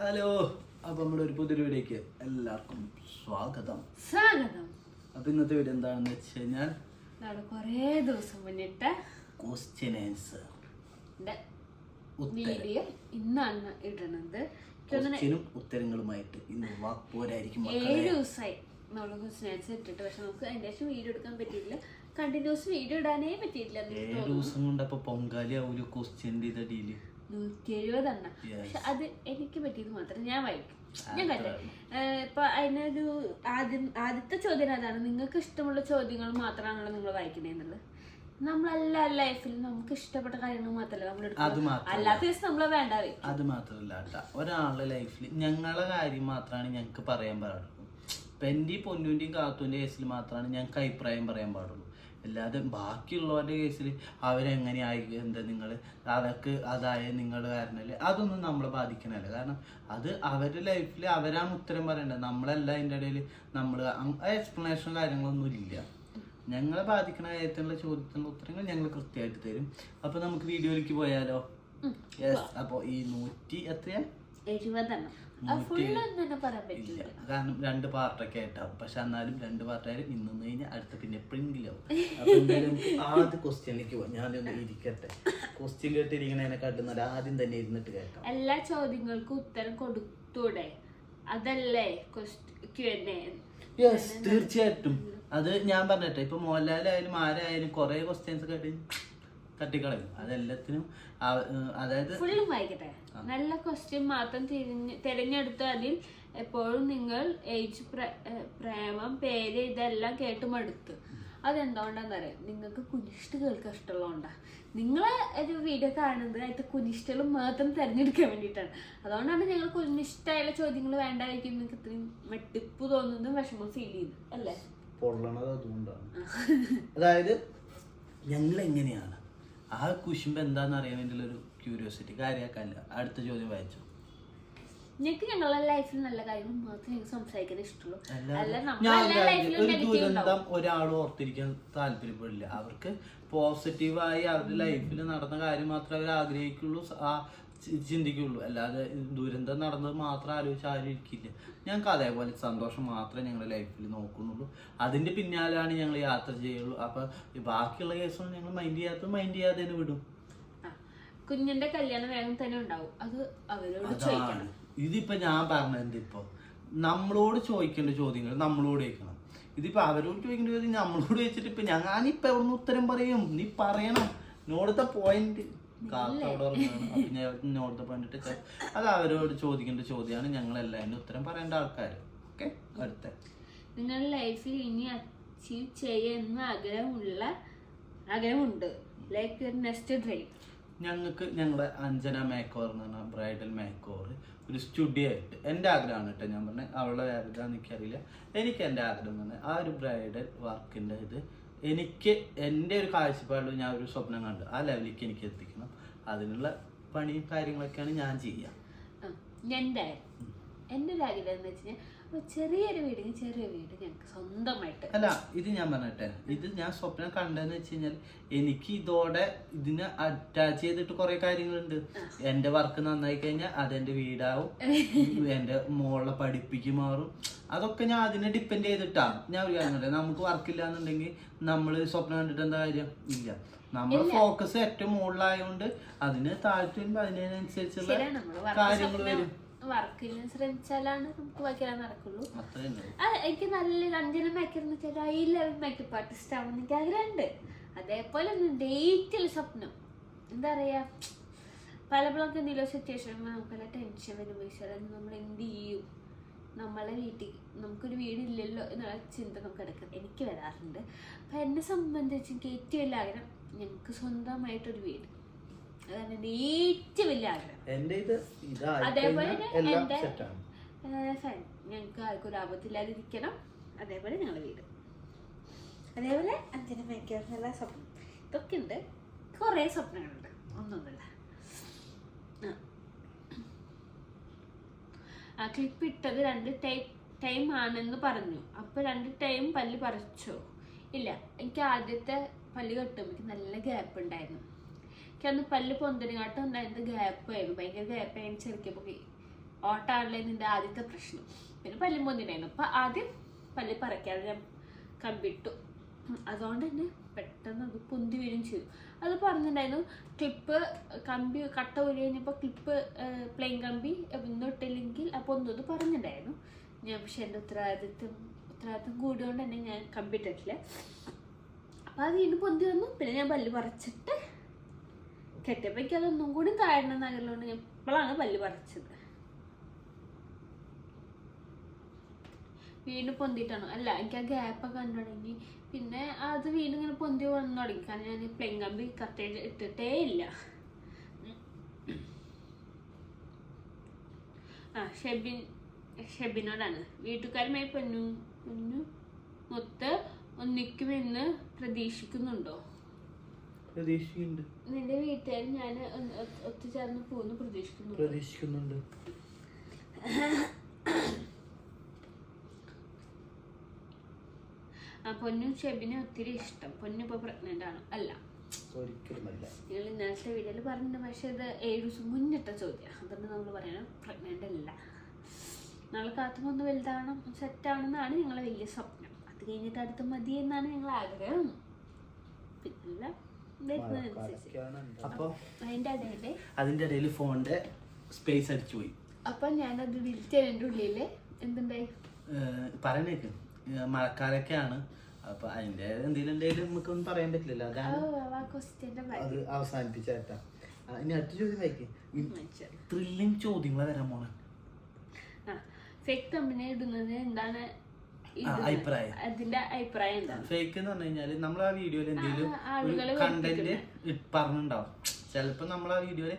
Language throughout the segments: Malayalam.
ഹലോ അപ്പൊ നമ്മുടെ ഒരു പുതിയൊരു വീഡിയോക്ക് എല്ലാവർക്കും സ്വാഗതം. സ്വാഗതം. അപ്പൊ ഇന്നത്തെ വീഡിയോ എന്താണെന്ന് വെച്ച് കഴിഞ്ഞാൽ കുറേ ദിവസം മുന്നിട്ട് ക്വസ്റ്റ്യൻ ആൻസർ വീഡിയോ ഇന്നാണ് ഇടുന്നത് ക്വസ്റ്റ്യനും ഉത്തരങ്ങളുമായിട്ട് ഇന്ന് വാക്പോരായിരിക്കും ഏഴ് ദിവസമായി നമ്മൾ ആൻസർ ഇട്ടിട്ട്. പക്ഷെ നമുക്ക് അതിന്റെ ശേഷം വീഡിയോ എടുക്കാൻ പറ്റിയില്ല കണ്ടിന്യൂസ് വീഡിയോ ഇടാനേ പറ്റിയില്ല ഏഴ് ദിവസം കൊണ്ട് അപ്പൊ പൊങ്കാലി ഒരു ക്വസ്റ്റ്യന്റെ ഇതടിയിൽ? നൂറ്റി എഴുപതെണ്ണം. പക്ഷെ അത് എനിക്ക് പറ്റിയത് മാത്രം ഞാൻ വായിക്കും. ഞാൻ കണ്ടു. ഇപ്പൊ അതിനൊരു ആദ്യം ആദ്യത്തെ ചോദ്യം അതാണ് നിങ്ങൾക്ക് ഇഷ്ടമുള്ള ചോദ്യങ്ങൾ മാത്രമാണല്ലോ നിങ്ങൾ വായിക്കുന്നത് നമ്മളെല്ലാ ലൈഫിൽ നമുക്ക് ഇഷ്ടപ്പെട്ട കാര്യങ്ങൾ മാത്രമല്ല നമ്മൾ അല്ലാത്ത ദിവസം നമ്മളെ വേണ്ട അത് മാത്രമല്ല കേട്ടാ. ഒരാളുടെ ലൈഫിൽ ഞങ്ങളെ കാര്യം മാത്രമാണ് ഞങ്ങൾക്ക് പറയാൻ പാടുള്ളൂ. ഇപ്പൊ എന്റെയും പൊന്നുവിന്റെയും കാത്തുവിന്റെ കേസിൽ മാത്രമാണ് ഞങ്ങൾക്ക് അഭിപ്രായം പറയാൻ പാടുള്ളൂ. അല്ലാതെ ബാക്കിയുള്ളവരുടെ കേസിൽ അവരെങ്ങനെ ആയി എന്താ നിങ്ങൾ അതൊക്കെ അതായ നിങ്ങൾ കാരണമല്ലേ അതൊന്നും നമ്മളെ ബാധിക്കണല്ല കാരണം അത് അവരുടെ ലൈഫിൽ അവരാണ് ഉത്തരം പറയേണ്ടത്. നമ്മളല്ല അതിന്റെ ഇടയിൽ നമ്മൾ എക്സ്പ്ലനേഷൻ കാര്യങ്ങളൊന്നും ഇല്ല. ഞങ്ങളെ ബാധിക്കുന്ന കാര്യത്തിനുള്ള ചോദ്യത്തിനുള്ള ഉത്തരങ്ങൾ ഞങ്ങൾ കൃത്യമായിട്ട് തരും. അപ്പൊ നമുക്ക് വീഡിയോയിലേക്ക് പോയാലോ? യെസ് അപ്പൊ ഈ നൂറ്റി എത്രയാ? എഴുപതെണ്ണം. കാരണം രണ്ട് പാർട്ടൊക്കെ ആയിട്ടാവും. പക്ഷെ എന്നാലും രണ്ട് പാർട്ടായാലും ഇന്നു കഴിഞ്ഞാൽ അടുത്ത പിന്നെ എപ്പോഴെങ്കിലും അപ്പൊ എന്തായാലും ആദ്യ ക്വസ്റ്റ്യനിലേക്ക് പോവാം. ഞാനൊന്ന് ഇരിക്കട്ടെ. ക്വസ്റ്റ്യൻ കേട്ടിരിക്കണതിനെക്കാട്ടും നല്ല ആദ്യം തന്നെ ഇരുന്നിട്ട് കേൾക്കാം. എല്ലാ ചോദ്യങ്ങൾക്കും ഉത്തരം കൊടുത്തൂടെ? അതല്ലേ യെസ് തീർച്ചയായിട്ടും. അത് ഞാൻ പറഞ്ഞിട്ടെ ഇപ്പൊ മോഹൻലാലായാലും ആരായാലും കുറെ ക്വസ്റ്റ്യൻസ് കേട്ട് തട്ടിക്കളയും അതെല്ലാത്തിനും അതായത് ഫുള്ളും വായിക്കട്ടെ നല്ല ക്വസ്റ്റ്യൻ മാത്രം തിരിഞ്ഞ് തിരഞ്ഞെടുത്ത് അതിൽ എപ്പോഴും നിങ്ങൾ ഏജ് പ്രേമം പേര് ഇതെല്ലാം കേട്ട് മടുത്ത്. അതെന്തുകൊണ്ടാന്നറിയാം? നിങ്ങൾക്ക് കുനിഷ്ട് കേൾക്കാൻ ഇഷ്ടമുള്ളതുകൊണ്ടാ. നിങ്ങളെ ഒരു വീഡിയോ കാണുന്നത് അതിന്റെ കുനിഷ്ടലും മാത്രം തിരഞ്ഞെടുക്കാൻ വേണ്ടിയിട്ടാണ്. അതുകൊണ്ടാണ് ഞങ്ങൾ കുനിഷ്ടായുള്ള ചോദ്യങ്ങൾ വേണ്ടായിരിക്കും. നിങ്ങൾക്ക് ഇത്രയും വെട്ടിപ്പ് തോന്നുന്നതും വിഷമം ഫീൽ ചെയ്യുന്നത് അല്ലേ? പൊള്ളണത് അതുകൊണ്ടാണ്. അതായത് ഞങ്ങൾ എങ്ങനെയാണ് ആ കുശുമ്പ് എന്താന്ന് അറിയാൻ വേണ്ടിയുള്ള ഒരു ക്യൂരിയോസിറ്റി കാര്യമാക്കാനില്ല അടുത്ത ചോദ്യം വായിച്ചു. ഞങ്ങൾക്ക് ഞങ്ങളുടെ ലൈഫിൽ നല്ല കാര്യങ്ങൾ മാത്രമേ ഞങ്ങൾക്ക് സംസാരിക്കാൻ ഇഷ്ടമുള്ളൂ. അല്ല ഞാൻ ഒരു ലൈഫിലും ഒരു നെഗറ്റീവ് ഉണ്ടാവും. ദുരന്തം ഒരാളും ഓർത്തിരിക്കാൻ താല്പര്യപ്പെടില്ല. അവർക്ക് പോസിറ്റീവായി അവരുടെ ലൈഫിൽ നടന്ന കാര്യം മാത്രമേ അവർ ആഗ്രഹിക്കുള്ളൂ. സ- ആ ചിന്തിക്കുള്ളൂ. അല്ലാതെ ദുരന്തം നടന്നത് മാത്രം ആലോചിച്ച് ആരും ഇരിക്കില്ല. ഞങ്ങൾക്ക് അതേപോലെ സന്തോഷം മാത്രമേ ഞങ്ങളുടെ ലൈഫിൽ നോക്കുന്നുള്ളൂ. അതിന്റെ പിന്നാലെയാണ് ഞങ്ങൾ യാത്ര ചെയ്യുള്ളൂ. അപ്പൊ ബാക്കിയുള്ള കേസൊന്നും ഞങ്ങൾ മൈൻഡ് ചെയ്യാത്ത മൈൻഡ് ചെയ്യാതെ തന്നെ വിടും. കുഞ്ഞിന്റെ കല്യാണം വേഗം തന്നെ ഉണ്ടാവും. അത് അവരോട് ചോദിക്കണം. ഇതിപ്പോ ഞാൻ പറഞ്ഞത് ഇപ്പോ നമ്മളോട് ചോദിക്കേണ്ട ചോദ്യങ്ങൾ നമ്മളോട് ചോദിക്കണം. ഇതിപ്പോ അവരോട് ചോദിക്കേണ്ട ചോദ്യം നമ്മളോട് ചോദിച്ചിട്ട് ഇപ്പൊ ഞാനിപ്പോ എവിടുന്ന് ഉത്തരം പറയും? നീ പറയണം. നോടത്തെ പോയിന്റ് കാക്ക അവിടെ. അപ്പൊ ഞാൻ അത് അവരോട് ചോദിക്കേണ്ട ചോദ്യമാണ് ഞങ്ങൾ എല്ലാവരും ഉത്തരം പറയേണ്ട ആൾക്കാർ ഓക്കെ? അടുത്ത. നിങ്ങളുടെ ലൈഫിൽ ഇനി അച്ചീവ് ചെയ്യുന്ന ആഗ്രഹമുള്ള ആഗ്രഹമുണ്ട്. ലൈക്ക് നെക്സ്റ്റ് ഡ്രീം ഞങ്ങൾക്ക് ഞങ്ങളുടെ അഞ്ജന മേക്കോർ എന്ന് പറഞ്ഞ ബ്രൈഡൽ മേക്കോർ ഒരു സ്റ്റുഡിയോ ആയിട്ട് എന്റെ ആഗ്രഹമാണ് കേട്ടോ ഞാൻ പറഞ്ഞത്. അവളുടെ ആഗ്രഹം എനിക്കറിയില്ല. എനിക്ക് എന്റെ ആഗ്രഹം ആ ഒരു ബ്രൈഡൽ വർക്കിന്റെ ഇത് എനിക്ക് എന്റെ ഒരു കാഴ്ചപ്പാടിൽ ഞാൻ ഒരു സ്വപ്നം കണ്ടു ആ ലെവലിലേക്ക് എനിക്ക് എത്തിക്കണം. അതിനുള്ള പണിയും കാര്യങ്ങളൊക്കെയാണ് ഞാൻ ചെയ്യുക എന്റെ എന്റെ ഒരു ആഗ്രഹം എന്ന് വെച്ച് കഴിഞ്ഞാൽ ഒരു ചെറിയൊരു വീട് ചെറിയ വീട് ഞങ്ങൾക്ക് സ്വന്തമായിട്ട്. അല്ല ഇത് ഞാൻ പറഞ്ഞിട്ടെ. ഇത് ഞാൻ സ്വപ്നം കണ്ടെന്ന് വെച്ച് കഴിഞ്ഞാൽ എനിക്ക് ഇതോടെ ഇതിനെ അറ്റാച്ച് ചെയ്തിട്ട് കുറെ കാര്യങ്ങളുണ്ട്. എന്റെ വർക്ക് നന്നായി കഴിഞ്ഞാൽ അതെന്റെ വീടാവും. എന്റെ മോളെ പഠിപ്പിക്ക് മാറും. അതൊക്കെ ഞാൻ അതിനെ ഡിപ്പെൻഡ് ചെയ്തിട്ടാണ് ഞാൻ ഒരു കാര്യം പറയാം നമുക്ക് വർക്കില്ല എന്നുണ്ടെങ്കിൽ നമ്മൾ സ്വപ്നം കണ്ടിട്ട് എന്താ കാര്യം? ഇല്ല. നമ്മുടെ ഫോക്കസ് ഏറ്റവും മുകളിലായതുകൊണ്ട് അതിന് താഴ്ത്തുമ്പോ അതിനനുസരിച്ചുള്ള കാര്യങ്ങൾ വരും. വർക്കിന് ശ്രമിച്ചാലാണ് നമുക്ക് ബാക്കിയെല്ലാം നടക്കുള്ളൂ. എനിക്ക് നല്ല അഞ്ജന മേക്കർന്ന് വെച്ചാൽ ഹൈ ലെവൽ മേക്കപ്പ് ആർട്ടിസ്റ്റ് ആവുന്ന എനിക്ക് ആഗ്രഹമുണ്ട്. അതേപോലെ ഡേറ്റിൽ സ്വപ്നം. എന്താ പറയാ പലപ്പോഴൊക്കെ എന്തെങ്കിലും സിറ്റുവേഷൻ നമുക്കെല്ലാം ടെൻഷൻ വരുമ്പോൾ ഈശ്വരൻ നമ്മൾ എന്ത് ചെയ്യും? നമ്മളെ വീട്ടിൽ നമുക്കൊരു വീടില്ലല്ലോ എന്നുള്ള ചിന്ത നമുക്ക് എടുക്കാം എനിക്ക് വരാറുണ്ട്. അപ്പം എന്നെ സംബന്ധിച്ച് എനിക്ക് ഏറ്റവും വലിയ ആഗ്രഹം ഞങ്ങൾക്ക് സ്വന്തമായിട്ടൊരു വീട്. അതാണ് എന്റെ ഏറ്റവും വലിയ ആഗ്രഹം. എന്റെ ഇത് അതേപോലെ സെറ്റാണ് ഫാൻ ഞങ്ങൾക്ക് ആർക്കും ഒരു ആപത്തില്ലാതിരിക്കണം അതേപോലെ ഞങ്ങളുടെ വീട്. അതേപോലെ അഞ്ചന നല്ല സ്വപ്നം. ഇതൊക്കെ ഉണ്ട്. കുറേ സ്വപ്നങ്ങളുണ്ട്. ഒന്നൊന്നുമില്ല. ആ. ക്ലിപ്പ് ഇട്ടത് രണ്ട് ടൈം ടൈം ആണെന്ന് പറഞ്ഞു. അപ്പൊ രണ്ട് ടൈം പല്ല് പറിച്ചോ. ഇല്ല എനിക്ക് ആദ്യത്തെ പല്ല് കെട്ടുമ്പോൾ എനിക്ക് നല്ല ഗ്യാപ്പ് ഉണ്ടായിരുന്നു. എനിക്ക് അന്ന് പല്ല് പൊന്തലിങ്ങാട്ടം ഉണ്ടായിരുന്നത് ഗ്യാപ്പ് ആയിരുന്നു. ഭയങ്കര ഗ്യാപ്പ് ആയിരുന്നു ചെറുക്കിയപ്പോൾ ഓട്ടാണല്ലേ നിന്റെ ആദ്യത്തെ പ്രശ്നം. പിന്നെ പല്ലും പൊന്തിനായിരുന്നു അപ്പൊ ആദ്യം പല്ല് പറിക്കാതെ ഞാൻ കമ്പിട്ടു. അതുകൊണ്ട് തന്നെ പെട്ടെന്ന് അത് പൊന്തി വീഴും ചെയ്തു. അത് പറഞ്ഞിട്ടുണ്ടായിരുന്നു ക്ലിപ്പ് കമ്പി കട്ട ഒരു കഴിഞ്ഞപ്പോൾ ക്ലിപ്പ് പ്ലെയിൻ കമ്പി ഒന്നും ഇട്ടില്ലെങ്കിൽ അപ്പോൾ ഒന്നും പറഞ്ഞിട്ടുണ്ടായിരുന്നു. ഞാൻ പക്ഷെ എന്റെ ഉത്തരവാദിത്വം ഉത്തരവാദിത്വം കൂടിയോണ്ട് തന്നെ ഞാൻ കമ്പിട്ടിട്ടില്ല. അപ്പോൾ അത് വീണ്ടും പൊന്തി വന്നു. പിന്നെ ഞാൻ പല്ല് പറിച്ചിട്ട് കെട്ടിയപ്പോഴേക്കും അതൊന്നും കൂടി താഴ്ന്ന നഗറിലോണ്ട് ഞാൻ ഇപ്പോഴാണ് പല്ല് പറിച്ചത്. വീണ്ടും പൊന്തിയിട്ടാണോ. അല്ല എനിക്ക് ആ ഗ്യാപ്പൊക്കെ കണ്ടു തുടങ്ങി. പിന്നെ അത് വീണ്ടും ഇങ്ങനെ പൊന്തി വന്നു തുടങ്ങി. കാരണം ഞാൻ പ്ലെയിൻ കമ്പി കറക്റ്റ് ഇട്ടിട്ടേ ഇല്ല. ആ ഷെബിൻ ഷെബിനോടാണ്. വീട്ടുകാരുമായി പൊന്നു പൊന്നു മൊത്ത് ഒന്നിക്കുമെന്ന് പ്രതീക്ഷിക്കുന്നുണ്ടോ? പ്രതീക്ഷിക്കുന്നുണ്ട്. നിന്റെ വീട്ടുകാർ ഞാൻ ഒത്തുചേർന്ന് പോകുന്നു പ്രതീക്ഷിക്കുന്നു പ്രതീക്ഷിക്കുന്നുണ്ട്. ആ പൊന്നും ഷെബിനെ ഒത്തിരി ഇഷ്ടം. പൊന്നു ഇപ്പൊ പ്രഗ്നന്റ് ആണ്. അല്ല. നിങ്ങൾ ഇന്നലത്തെ വീഡിയോയിൽ പറഞ്ഞിട്ടുണ്ട്. പക്ഷെ ഇത് ഏഴ് ദിവസം മുന്നിട്ട ചോദ്യം. അതുകൊണ്ട് നമ്മൾ പറയണം പ്രഗ്നന്റ് അല്ല. നാളെ കാത്തുമൊന്ന് വലുതാവണം സെറ്റാവണമെന്നാണ് ഞങ്ങളെ വലിയ സ്വപ്നം. അത് കഴിഞ്ഞിട്ട് അടുത്ത് മതി എന്നാണ് ഞങ്ങൾ ആഗ്രഹം. പിന്നല്ല. അപ്പൊ അതിന്റെ ഇടയിൽ ഫോണിന്റെ സ്പേസ് അടിച്ചു പോയി. അപ്പൊ ഞാനത് ഡിലിറ്റ് ചെയ്തതിന്റെ ഉള്ളിൽ എന്തുണ്ടായി? പറയണേക്ക്. മഴക്കാലൊക്കെയാണ്. അപ്പൊ അതിന്റെ എന്തെങ്കിലും എന്തെങ്കിലും നമുക്കൊന്നും പറയാൻ പറ്റില്ലല്ലോ. അത് അവസാനിപ്പിച്ചേട്ടാ. ഇനി അടുത്ത ചോദ്യം വായിക്ക്. ത്രില്ലിങ് ചോദ്യങ്ങളെ വരാൻ പോണ. ഫേക്ക് കമ്പനി ഇടുന്നത് എന്താണ്? അഭിപ്രായം. അതിന്റെ അഭിപ്രായം എന്താണ്? ഫേക്ക് എന്ന് പറഞ്ഞു കഴിഞ്ഞാൽ നമ്മൾ ആ വീഡിയോയിൽ എന്തെങ്കിലും കണ്ടന്റ് പറഞ്ഞിട്ടുണ്ടാവും. ചിലപ്പോൾ നമ്മൾ ആ വീഡിയോയിൽ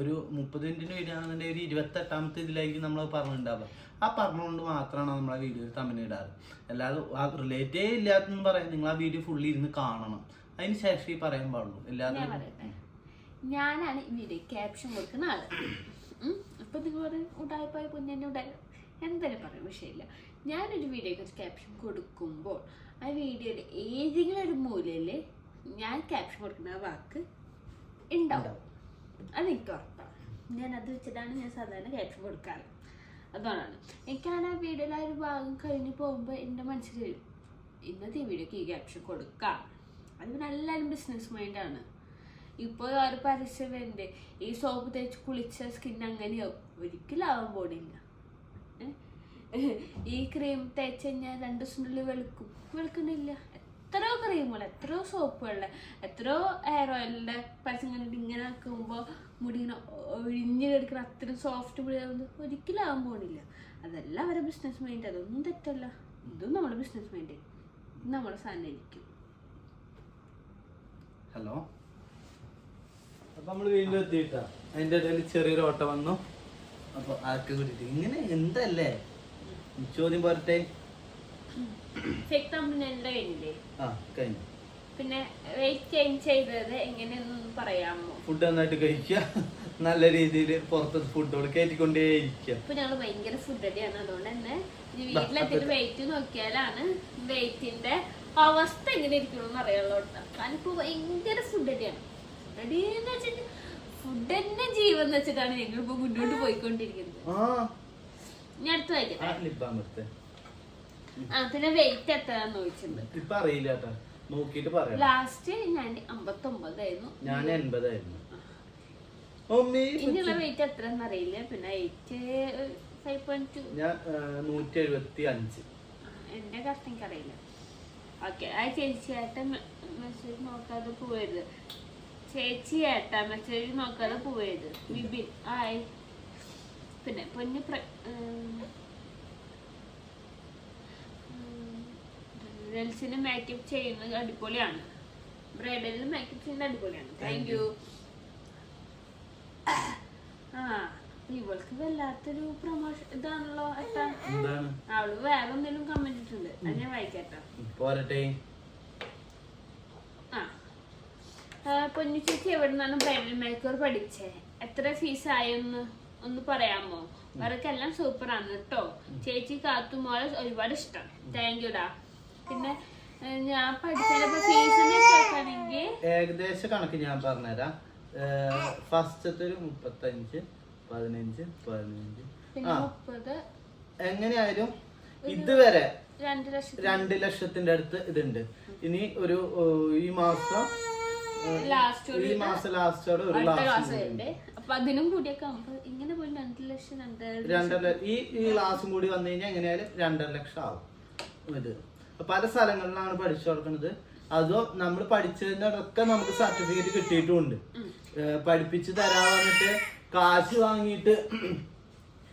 ഒരു മുപ്പത് മിനിറ്റിന്റെ വീഡിയോ ആണെന്നുണ്ടെങ്കിൽ ഒരു ഇരുപത്തെട്ടാമത്തെ ഇതിലായിരിക്കും നമ്മൾ പറഞ്ഞിട്ടുണ്ടാവുക. ആ പറഞ്ഞുകൊണ്ട് മാത്രമാണ് നമ്മൾ ആ വീഡിയോയിൽ തമ്മിൽ ഇടാറ്. അല്ലാതെ ആ റിലേറ്റേ ഇല്ലാത്തെന്ന് പറയാൻ നിങ്ങൾ ആ വീഡിയോ ഫുള്ളി ഇരുന്ന് കാണണം. അതിന് ശേഷം ഈ പറയാൻ പാടുള്ളൂ. ഇല്ലാതെ ഞാനാണ് ഈ വീഡിയോ ക്യാപ്ഷൻ കൊടുക്കുന്ന ആൾ. ഉം. അപ്പൊ നിങ്ങൾ പറയും ഉടായ്പായ പൊന്നെ ഉടായ എന്തായാലും പറയും വിഷയമില്ല. ഞാനൊരു വീഡിയോക്ക് ക്യാപ്ഷൻ കൊടുക്കുമ്പോൾ ആ വീഡിയോയുടെ ഏതെങ്കിലും ഒരു മൂലയിൽ ഞാൻ ക്യാപ്ഷൻ കൊടുക്കുന്ന ആ വാക്ക് ഉണ്ടാവും. അതെനിക്ക് ഉറപ്പാണ്. ഞാൻ അത് വെച്ചിട്ടാണ് ഞാൻ സാധാരണ ക്യാപ്ഷൻ കൊടുക്കാറ്. അതുകൊണ്ടാണ് എനിക്കാണ് ആ വീഡിയോയിൽ ആ ഒരു ഭാഗം കഴിഞ്ഞ് പോകുമ്പോൾ എന്റെ മനസ്സിൽ വരും ഇന്നത്തെ ഈ വീഡിയോക്ക് ഈ ക്യാപ്ഷൻ കൊടുക്കാം. അത് പിന്നെ എല്ലാവരും ബിസിനസ് മൈൻഡാണ് ഇപ്പോൾ ഒരു പരസ്യം വരുന്നുണ്ട് ഈ സോപ്പ് തേച്ച് കുളിച്ച സ്കിൻ അങ്ങനെയാവും. ഒരിക്കലും ആവാൻ പോണില്ല? ഈ ക്രീം തേച്ച് കഴിഞ്ഞാൽ രണ്ട് ദിവസത്തിനുള്ളിൽ വെളുക്കും. വെളുക്കുന്നില്ല. എത്രയോ ക്രീമുകൾ എത്രയോ സോപ്പുകളുടെ എത്രയോ ഹെയർ ഓയിലിന്റെ പരസ്യം കണ്ടിട്ട് ഇങ്ങനെ ആക്കുമ്പോൾ മുടി ഇങ്ങനെ ഒഴിഞ്ഞ് കിടക്കുന്ന അത്രയും സോഫ്റ്റ് മുടി ആവുന്നത് ഒരിക്കലും ആവാൻ പോണില്ല. അതെല്ലാം അവരുടെ ബിസിനസ് മൈൻഡ് അതൊന്നും തെറ്റല്ല. ഇതും നമ്മുടെ ബിസിനസ് മൈൻഡ് നമ്മുടെ സാധനം ഇരിക്കും ഹലോ അപ്പൊ നമ്മൾ വീണ്ടും എത്തിയിട്ടാ. അതിന്റെ ഇടയിൽ ചെറിയൊരു ഓട്ടം വന്നു. അപ്പൊ ആർക്ക് കൂടിയിട്ട് ഇങ്ങനെ എന്തല്ലേ? ചോദ്യം പോരട്ടെ? കഴിഞ്ഞില്ലേ ആ കഴിഞ്ഞു. പിന്നെ വെയിറ്റ് ചേഞ്ച് ചെയ്തത് എങ്ങനെയൊന്നും പറയാമോ? ഫുഡ് നന്നായിട്ട് കഴിക്കുക. നല്ല രീതിയിൽ പുറത്ത് ഫുഡോട് കയറ്റിക്കൊണ്ടേ ഇരിക്കുക ഇപ്പൊ ഞങ്ങൾ ഭയങ്കര ഫുഡ് അടിയാണ് അതുകൊണ്ട് തന്നെ വീട്ടിലെത്തിയിട്ട് വെയിറ്റ് നോക്കിയാലാണ് വെയിറ്റിന്റെ അവസ്ഥ എങ്ങനെ ഇരിക്കണമെന്ന് അറിയാമല്ലോ കേട്ടോ. കാരണം ഇപ്പൊ ഭയങ്കര ഫുഡ് അടിയാണ് ഫുഡ് അടി എന്ന് വെച്ചിട്ട് ഫുഡ് തന്നെ ജീവൻ വെച്ചിട്ടാണ് ഞങ്ങൾ ഇപ്പൊ മുന്നോട്ട് പോയിക്കൊണ്ടിരിക്കുന്നത്. ഇനി അടുത്ത് ലിപ്പാമത്തെ ആ പിന്നെ വെയിറ്റ് എത്രയാന്ന് ചോദിച്ചിട്ടുണ്ട്. ഇപ്പൊ അറിയില്ല കേട്ടാ. നോക്കിയിട്ട് പറയാം. ലാസ്റ്റ് ഞാൻ അമ്പത്തൊമ്പതായിരുന്നു ഞാൻ എൺപതായിരുന്നു ഇനിയുള്ള വെയിറ്റ് എത്ര അറിയില്ല. പിന്നെ എയ്റ്റ് ഫൈവ് പോയിന്റ് ടു ഞാൻ നൂറ്റി എഴുപത്തി അഞ്ച് എന്റെ കഷ്ടം എനിക്കറിയില്ല ഓക്കെ ആ ചേച്ചിയായിട്ട് മെസ്സേജ് നോക്കാതെ പോവരുത്. ചേച്ചി ഏട്ടാ മെസ്സേജ് നോക്കാതെ പോവരുത്. ബിബിൻ ആയി പിന്നെ പൊന്ന് പ്ര റെൽസിന് മേക്കപ്പ് ചെയ്യുന്നത് അടിപൊളിയാണ്. ബ്രൈഡലിന് മേക്കപ്പ് ചെയ്യുന്നത് അടിപൊളിയാണ്. താങ്ക് യു ആ ഇവൾക്ക് വല്ലാത്തൊരു പ്രൊമോഷൻ ഇതാണല്ലോ ഏട്ടാ. അവൾ വേറെ എന്തെങ്കിലും കമന്റ് ഇട്ടുണ്ട് അത് ഞാൻ വായിക്കാട്ടോ. പോരട്ടെ ആ, പൊന്നു ചേച്ചി എവിടെ നിന്നാണ് ബ്രൈഡൽ മേക്കപ്പ് പഠിച്ചേ? എത്ര ഫീസ് ആയെന്ന് ഒന്ന് പറയാമോ? അവർക്കെല്ലാം സൂപ്പർ ആണ് കേട്ടോ. ചേച്ചി കാത്തുമോളെ ഒരുപാട് ഇഷ്ടം. താങ്ക് യുടാ പിന്നെ ഞാൻ പഠിച്ചപ്പോ ഫീസ് നോക്കുകയാണെങ്കിൽ ഏകദേശ കണക്ക് ഞാൻ പറഞ്ഞുതരാം. ഫസ്റ്റത്തെ ഒരു മുപ്പത്തഞ്ച് പതിനഞ്ച് പതിനഞ്ച്. ആ. മുപ്പത്. എങ്ങനെയായാലും ഇതുവരെ രണ്ട് ലക്ഷം രണ്ട് ലക്ഷത്തിന്റെ അടുത്ത് ഇതുണ്ട്. ഇനി ഒരു ഈ മാസം ഈ മാസം ലാസ്റ്റോടെ ഒരു ലാസ്റ്റ് ക്ലാസ് ഉണ്ട് അപ്പൊ അതിനും കൂടിയൊക്കെ ആവുമ്പോ ഇങ്ങനെ പോയി രണ്ട് ലക്ഷം രണ്ടര ഈ ഈ ക്ലാസ്സും കൂടി വന്നു കഴിഞ്ഞാൽ എങ്ങനെയായാലും രണ്ടര ലക്ഷം ആവും. ഇത്. അപ്പൊ പല സ്ഥലങ്ങളിലാണ് പഠിച്ചു കൊടുക്കുന്നത് അതോ നമ്മൾ പഠിച്ചതിനൊക്കെ നമുക്ക് സർട്ടിഫിക്കറ്റ് കിട്ടിയിട്ടുണ്ട്. ഏഹ് പഠിപ്പിച്ച് തരാ പറഞ്ഞിട്ട് കാശ് വാങ്ങിയിട്ട്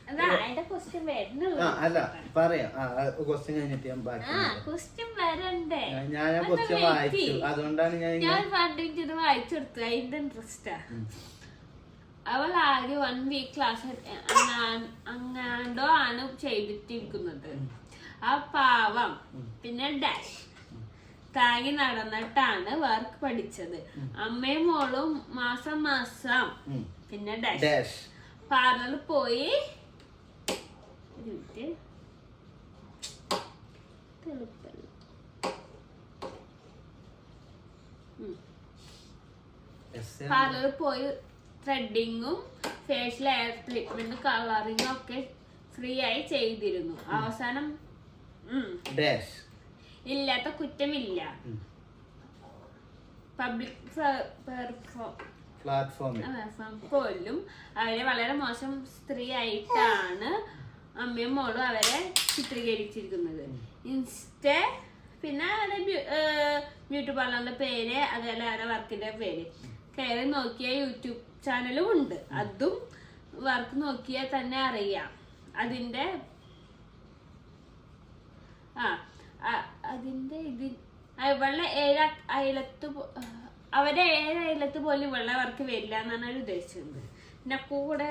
അതാ അതിന്റെ ക്വസ്റ്റ്യൻ വരുന്നുള്ളൂ. ആ അല്ല പറയാം. ക്വസ്റ്റ്യൻ കഴിഞ്ഞിട്ട് ഞാൻ ബാക്കി ആ ക്വസ്റ്റ്യൻ വരണ്ടേ? ഞാൻ- ഞാൻ ആ ഒന്ന് ക്വസ്റ്റ്യൻ wait വായിച്ചു. ചെയ്യ്. അതുകൊണ്ടാണ് ഞാൻ ഇങ്ങനെ- ഞാൻ പണ്ട് ഇത് വായിച്ചു കൊടുത്തു അതിന്റെ ഇൻട്രസ്റ്റാ അവൾ ആകെ വൺ വീക്ക് ക്ലാസ് അങ്ങാണ്ടോ ആണ് ചെയ്തിട്ടിരിക്കുന്നത്. ആ പാവം. പിന്നെ ഡാഷ് താങ്ങി നടന്നിട്ടാണ് വർക്ക് പഠിച്ചത്. അമ്മയും മോളും മാസം മാസം. പിന്നെ ഡാഷ് പാർലറിൽ പോയി. പാർലറിൽ പോയി. ത്രെഡിങ്ങും ഫേഷ്യൽ ഹെയർ ട്രീറ്റ്മെന്റ് കളറിങ്ങും ഒക്കെ ഫ്രീ ആയി ചെയ്തിരുന്നു. അവസാനം ഇല്ലാത്ത കുറ്റമില്ല. പബ്ലിക് പോലും അവരെ വളരെ മോശം സ്ത്രീ ആയിട്ടാണ് അമ്മയും മോളും അവരെ ചിത്രീകരിച്ചിരിക്കുന്നത്. ഇൻസ്റ്റ പിന്നെ അവരുടെ ബ്യൂട്ടി പാർലറിന്റെ പേര് അതുപോലെ അവരുടെ വർക്കിന്റെ പേര്. കയറി നോക്കിയ യൂട്യൂബ് ചാനലും ഉണ്ട്. അതും വർക്ക് നോക്കിയാൽ തന്നെ അറിയാം. അതിന്റെ ആ അതിന്റെ ഇത് ഇവളുടെ ഏഴ് അയലത്ത് അവരുടെ അവരെ ഏഴ് അയലത്ത് പോലും ഇവളുടെ വർക്ക് വരില്ല എന്നാണ് അവർ ഉദ്ദേശിച്ചത്. പിന്നെ കൂടെ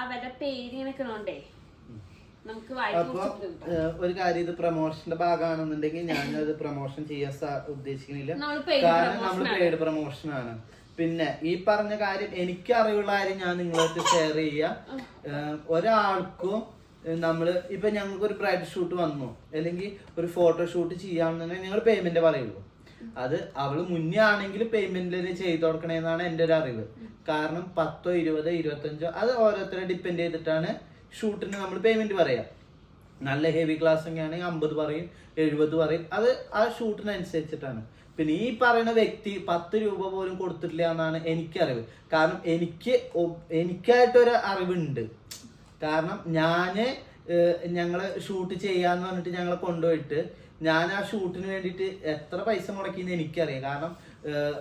അവരുടെ പേര് ഇങ്ങനെ നിൽക്കണോണ്ടേ അപ്പൊ ഒരു കാര്യം ഇത് പ്രൊമോഷന്റെ ഭാഗമാണെന്നുണ്ടെങ്കിൽ അത് പ്രൊമോഷൻ ചെയ്യാൻ ഉദ്ദേശിക്കുന്നില്ല. കാരണം നമ്മൾ. പെയ്ഡ് പ്രൊമോഷൻ ആണ്. പിന്നെ ഈ പറഞ്ഞ കാര്യം എനിക്ക് അറിവുള്ള കാര്യം ഞാൻ നിങ്ങളായിട്ട് ഷെയർ ചെയ്യാം. ഒരാൾക്കും ഏഹ്, നമ്മൾ ഇപ്പൊ ഞങ്ങൾക്ക് ഒരു ബ്രൈഡ് ഷൂട്ട് വന്നു. അല്ലെങ്കിൽ ഒരു ഫോട്ടോ ഷൂട്ട് ചെയ്യാമെന്നുണ്ടെങ്കിൽ ഞങ്ങൾ പേയ്മെന്റ് പറയുള്ളൂ. അത് അവൾ മുന്നേ ആണെങ്കിൽ പേയ്മെന്റിൽ ചെയ്തു കൊടുക്കണേന്നാണ് എന്റെ ഒരു അറിവ്. കാരണം പത്തോ ഇരുപതോ ഇരുപത്തഞ്ചോ അത് ഓരോരുത്തരെ ഡിപ്പെൻഡ് ചെയ്തിട്ടാണ് ഷൂട്ടിന് നമ്മൾ പേയ്മെന്റ് പറയാം. നല്ല ഹെവി ക്ലാസ് ഒക്കെ ആണെങ്കിൽ അമ്പത് പറയും എഴുപത് പറയും. അത് ആ ഷൂട്ടിനനുസരിച്ചിട്ടാണ്. പിന്നെ ഈ പറയുന്ന വ്യക്തി പത്ത് രൂപ പോലും കൊടുത്തിട്ടില്ല എന്നാണ് എനിക്കറിവ്. കാരണം എനിക്ക് എനിക്കായിട്ടൊരു അറിവുണ്ട്. കാരണം ഏഹ്, ഞങ്ങൾ ഷൂട്ട് ചെയ്യാന്ന് പറഞ്ഞിട്ട് ഞങ്ങളെ കൊണ്ടുപോയിട്ട് ഞാൻ ആ ഷൂട്ടിന് വേണ്ടിയിട്ട് എത്ര പൈസ മുടക്കിയെന്ന് എനിക്കറിയാം. കാരണം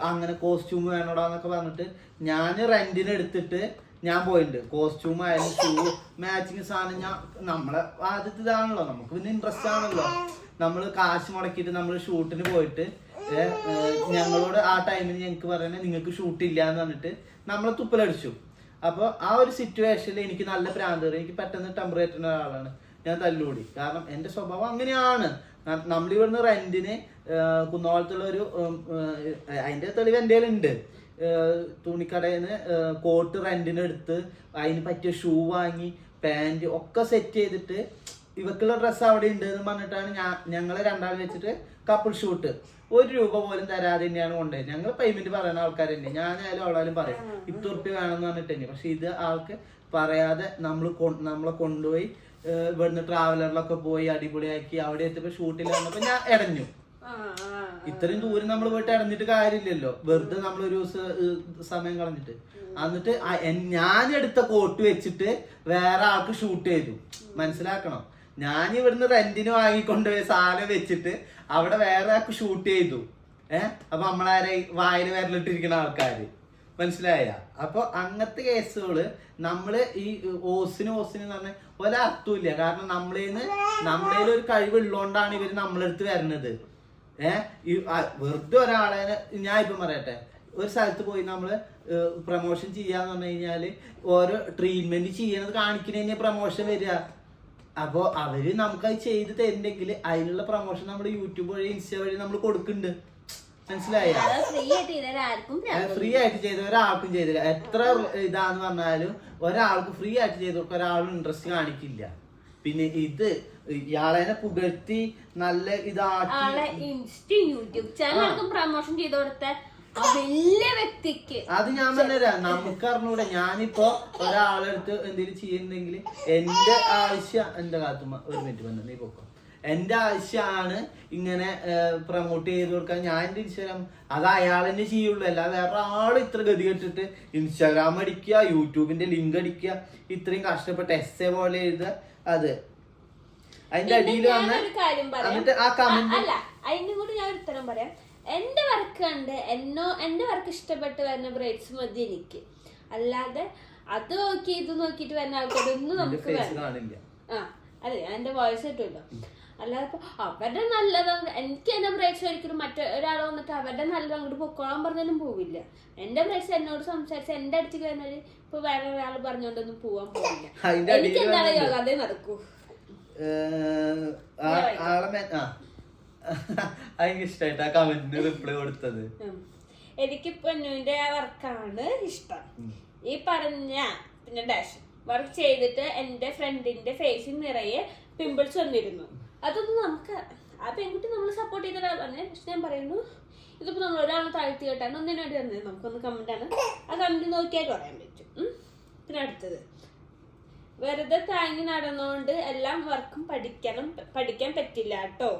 അങ്ങനെ കോസ്റ്റ്യൂം വേണോടാന്നൊക്കെ പറഞ്ഞിട്ട് ഞാൻ റെന്റിന് എടുത്തിട്ട് ഞാൻ പോയിട്ടുണ്ട് കോസ്റ്റ്യൂം ആയാലും ഷൂ മാച്ചിങ് സാധനം ഞാൻ നമ്മളെ ആദ്യത്തെ ഇതാണല്ലോ നമുക്ക് പിന്നെ ഇൻട്രസ്റ്റ് ആണല്ലോ. നമ്മൾ കാശ് മുടക്കിയിട്ട് നമ്മൾ ഷൂട്ടിന് പോയിട്ട് ഞങ്ങളോട് ആ ടൈമിൽ ഞങ്ങൾക്ക് പറയുന്നത് നിങ്ങൾക്ക് ഷൂട്ട് ഇല്ല എന്ന് പറഞ്ഞിട്ട് നമ്മളെ തുപ്പലടിച്ചു. അപ്പോൾ ആ ഒരു സിറ്റുവേഷനിൽ എനിക്ക് നല്ല ഭ്രാന്ത് എനിക്ക് പെട്ടെന്ന് ടെമ്പറേറ്ററിന് ഒരാളാണ്. ഞാൻ തല്ലുകൂടി. കാരണം എന്റെ സ്വഭാവം അങ്ങനെയാണ്. നമ്മളിവിടുന്ന് റെന്റിന് കുന്നോളത്തുള്ള ഒരു അതിന്റെ തെളിവ് എന്റെ ഉണ്ട് തുണിക്കടയിൽ നിന്ന് കോട്ട് റെന്റിന് എടുത്ത് അതിന് പറ്റിയ ഷൂ വാങ്ങി പാന്റ് ഒക്കെ സെറ്റ് ചെയ്തിട്ട് ഇവക്കുള്ള ഡ്രസ്സ് അവിടെ ഉണ്ട് എന്ന് പറഞ്ഞിട്ടാണ് ഞാൻ ഞങ്ങൾ രണ്ടാൾ വെച്ചിട്ട് കപ്പിൾ ഷൂട്ട് ഒരു രൂപ പോലും തരാതെ തന്നെയാണ് കൊണ്ടുപോയത്. ഞങ്ങൾ പേയ്മെന്റ് പറയുന്ന ആൾക്കാർ തന്നെ ഞാനായാലും അവളാലും പറയും ഇത്ര ഉറുപ്പ്യ വേണമെന്ന് പറഞ്ഞിട്ട് തന്നെ പക്ഷെ ഇത് ആൾക്ക് പറയാതെ നമ്മൾ നമ്മളെ കൊണ്ടുപോയി ഇവിടുന്ന് ട്രാവലറിലൊക്കെ പോയി അടിപൊളിയാക്കി അവിടെ എത്തിയപ്പോ ഷൂട്ടിൽ വന്നപ്പോ ഞാൻ ഇടഞ്ഞു ഇത്രയും ദൂരം നമ്മൾ പോയിട്ട് ഇടഞ്ഞിട്ട് കാര്യമില്ലല്ലോ. വെറുതെ നമ്മൾ ഒരു സമയം കളഞ്ഞിട്ട്. എന്നിട്ട് ഞാൻ എടുത്ത കോട്ട് വെച്ചിട്ട് വേറെ ആൾക്ക് ഷൂട്ട് ചെയ്തു. മനസ്സിലാക്കണം? ഞാൻ ഇവിടുന്ന് റെന്റിന് വാങ്ങിക്കൊണ്ടുപോയ സാധനം വെച്ചിട്ട് അവിടെ വേറെ ആൾക്ക് ഷൂട്ട് ചെയ്തു. ഏഹ് അപ്പൊ നമ്മളാരെ വായന വിരലിട്ടിരിക്കുന്ന ആൾക്കാര്. മനസ്സിലായ? അപ്പൊ അങ്ങനത്തെ കേസുകൾ നമ്മൾ ഈ ഓസിന് ഓസിന് എന്ന് പറഞ്ഞ ഒരർത്ഥമില്ല കാരണം നമ്മളേന്ന് നമ്മളേലൊരു കഴിവുള്ളോണ്ടാണ് ഇവർ നമ്മളെടുത്ത് വരുന്നത് ഏഹ് വെറുതെ ഒരാളെ ഞാൻ ഇപ്പം പറയട്ടെ. ഒരു സ്ഥലത്ത് പോയി നമ്മൾ പ്രൊമോഷൻ ചെയ്യാന്ന് പറഞ്ഞു കഴിഞ്ഞാൽ ഓരോ ട്രീറ്റ്മെന്റ് ചെയ്യണത് കാണിക്കുന്നതിന് പ്രൊമോഷൻ വരിക. അപ്പോ അവർ നമുക്കത് ചെയ്ത് തരുന്നെങ്കിൽ അതിനുള്ള പ്രൊമോഷൻ നമ്മൾ യൂട്യൂബ് വഴി ഇൻസ്റ്റ വഴി നമ്മൾ കൊടുക്കുന്നുണ്ട്. മനസ്സിലായ? ഫ്രീ ആയിട്ട് ചെയ്ത ഒരാൾക്കും ചെയ്തില്ല. എത്ര ഇതാന്ന് പറഞ്ഞാലും ഒരാൾക്ക് ഫ്രീ ആയിട്ട് ചെയ്ത് കൊടുക്കാൻ ഒരാളും ഇൻട്രസ്റ്റ് കാണിക്കില്ല. പിന്നെ ഇത് ഇയാളെ പുകഴ്ത്തി നല്ല ഇതാക്കി. ഇൻസ്റ്റ യൂട്യൂബ് പ്രൊമോഷൻ ചെയ്ത് കൊടുത്ത വലിയ വ്യക്തിക്ക്. അത് ഞാൻ പറഞ്ഞുതരാം. നമുക്ക് അറിഞ്ഞൂടെ ഞാനിപ്പോ ഒരാളെടുത്ത് എന്തെങ്കിലും ചെയ്യുന്നുണ്ടെങ്കിൽ എന്റെ ആവശ്യം എന്റെ കാത്തുമ്മ ഒരു മിനിറ്റ് വന്നു നീ പൊക്കോ. എന്റെ ആവശ്യമാണ് ഇങ്ങനെ പ്രൊമോട്ട് ചെയ്ത് കൊടുക്കാൻ. ഞാൻ എന്റെ ഇൻസ്റ്റാഗ്രാം അത് അയാൾ തന്നെ ചെയ്യുള്ളൂ. അല്ല വേറെ ആൾ ഇത്ര ഗതി കെട്ടിട്ട് ഇൻസ്റ്റാഗ്രാം അടിക്കുക യൂട്യൂബിന്റെ ലിങ്ക് അടിക്കുക ഇത്രയും കഷ്ടപ്പെട്ട് എസ് എ പോലെ എഴുതുക അത് അതിന്റെ അടിയിൽ വന്ന എന്നിട്ട് ആ കമന്റ് അല്ല അതിന്റെ കൂടെ ഞാൻ ഉത്തരം പറയാം. എന്റെ വർക്ക് കണ്ട് എന്നോ എന്റെ വർക്ക് ഇഷ്ടപ്പെട്ട് വരുന്ന ബ്രൈഡ്സ് മതി എനിക്ക്. അല്ലാതെ അത് നോക്കി ഇത് നോക്കിട്ട് വരുന്ന ആൾക്കാരൊന്നും നമുക്ക് ആ അതെ ഞാൻ എന്റെ വോയിസ് കിട്ടുമല്ലോ അല്ലാതെ അവരുടെ നല്ലത് എനിക്ക് എന്റെ ബ്രേഡ്സ് ഒരിക്കലും മറ്റൊരാൾ വന്നിട്ട് അവരുടെ നല്ലത് അങ്ങോട്ട് പൊക്കോളാൻ പറഞ്ഞാലും പോവില്ല. എന്റെ ബ്രൈഡ്സ് എന്നോട് സംസാരിച്ച് എന്റെ അടുത്തേക്ക് വരുന്നത് ഇപ്പൊ വേറെ ഒരാൾ പറഞ്ഞോണ്ടൊന്നും പോവാൻ പോവില്ല. എനിക്ക് എന്താ യോഗ? അതേ നടക്കൂ. ആളെ ആ. അതിന് ഇഷ്ടായിട്ട് ആ കമന്റിന് റിപ്ലൈ കൊടുത്തത്. എനിക്ക് പൊന്നുവിന്റെ വർക്കാണ് ഇഷ്ടം. ഈ പറഞ്ഞ പിന്നെ ഡാഷ് വർക്ക് ചെയ്തിട്ട് എന്റെ ഫ്രണ്ടിന്റെ ഫേസിൽ നിറയെ പിമ്പിൾസ് വന്നിരുന്നു. അതൊന്നും നമുക്ക് ആ പെൺകുട്ടി നമ്മൾ സപ്പോർട്ട് ചെയ്ത പറഞ്ഞു. പക്ഷെ ഞാൻ പറയുന്നു ഇതിപ്പോ നമ്മൾ ഒരാൾ താഴ്ത്തി കേട്ടാണ് ഒന്നിനു വേണ്ടി വന്നത്. നമുക്കൊന്ന് കമന്റ് ആണ്. ആ കമന്റ് നോക്കിയാൽ പറയാൻ പറ്റും. പിന്നെ അടുത്തത്. വെറുതെ താങ്ങി നടന്നുകൊണ്ട് എല്ലാം വർക്കും പഠിക്കണം പഠിക്കാൻ പറ്റില്ല കേട്ടോ.